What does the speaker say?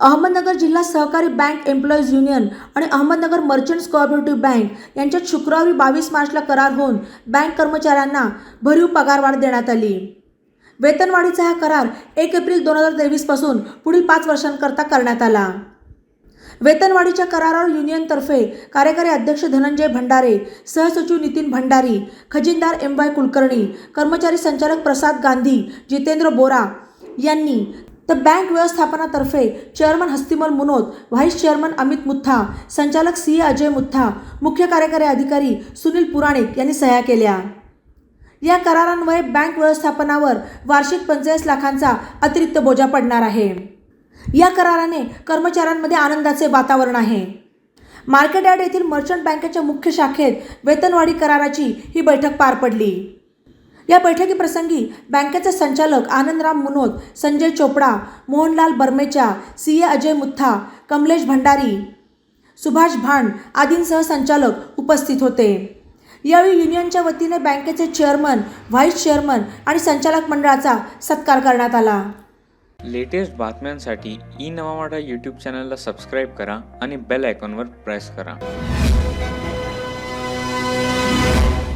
अहमदनगर जिल्हा सहकारी bank employees union आणि अहमदनगर मर्चंट्स कोऑपरेटिव्ह बँक यांच्यात शुक्रवारी बावीस मार्चला करार होऊन बँक कर्मचाऱ्यांना भरीव पगारवाढ देण्यात आली. वेतनवाढीचा हा करार एक एप्रिल दोन हजार तेवीसपासून पुढील पाच वर्षांकरता करण्यात आला. वेतनवाढीच्या करारावर युनियनतर्फे कार्यकारी अध्यक्ष धनंजय भंडारे सहसचिव नितीन भंडारी खजिनदार एम वाय कुलकर्णी कर्मचारी संचालक प्रसाद गांधी जितेंद्र बोरा यांनी तर bank व्यवस्थापनातर्फे chairman Hastimal Munod vice chairman Amit Mutha संचालक सी ए अजय मुथा मुख्य कार्यकारी अधिकारी सुनील पुराणिक यांनी सह्या केल्या. या करारान्वये बँक व्यवस्थापनावर वार्षिक पंचेचाळीस लाखांचा अतिरिक्त बोजा पडणार आहे. या कराराने कर्मचाऱ्यांमध्ये आनंदाचे वातावरण आहे. मार्केट यार्ड येथील मर्चंट बँकेच्या मुख्य शाखेत वेतनवाढी कराराची ही बैठक पार पडली. या बैठकीप्रसंगी बँकेचे संचालक आनंदराम मुनोद संजय चोपडा मोहनलाल बर्मेचा सी ए अजय मुथा कमलेश भंडारी सुभाष भांड आदींसह संचालक उपस्थित होते. यावेळी युनियनच्या वतीने बँकेचे चेअरमन व्हाईस चेअरमन आणि संचालक मंडळाचा सत्कार करण्यात आला. लेटेस्ट बातम्यांसाठी ई नवा यूट्यूब चॅनलला सबस्क्राईब करा आणि बेल आयकॉनवर प्रेस करा.